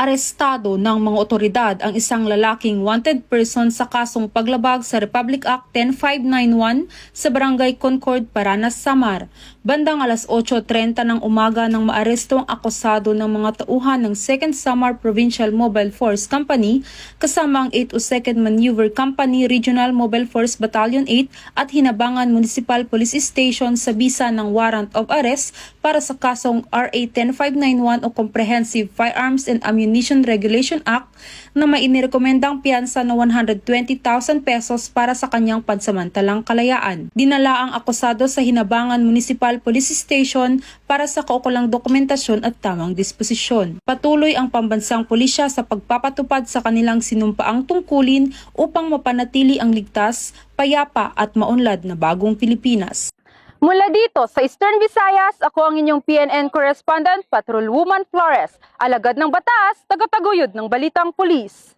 arestado ng mga otoridad ang isang lalaking wanted person sa kasong paglabag sa Republic Act 10591 sa Barangay Concord, Paranas, Samar. Bandang alas 8.30 ng umaga nang maaresto ang akusado ng mga tauhan ng 2nd Samar Provincial Mobile Force Company kasama ang 802nd Maneuver Company Regional Mobile Force Battalion 8 at Hinabangan Municipal Police Station sa bisa ng warrant of arrest para sa kasong RA 10591 o Comprehensive Firearms and Ammunition Regulation Act na may inirekomendang piyansa na 120,000 pesos para sa kanyang pansamantalang kalayaan. Dinala ang akusado sa Hinabangan Municipal Police Station para sa kaukulang dokumentasyon at tamang disposisyon. Patuloy ang pambansang pulisya sa pagpapatupad sa kanilang sinumpaang tungkulin upang mapanatili ang ligtas, payapa at maunlad na bagong Pilipinas. Mula dito sa Eastern Visayas, ako ang inyong PNN correspondent, Patrol Woman Flores, alagad ng batas, tagataguyod ng Balitang Pulis.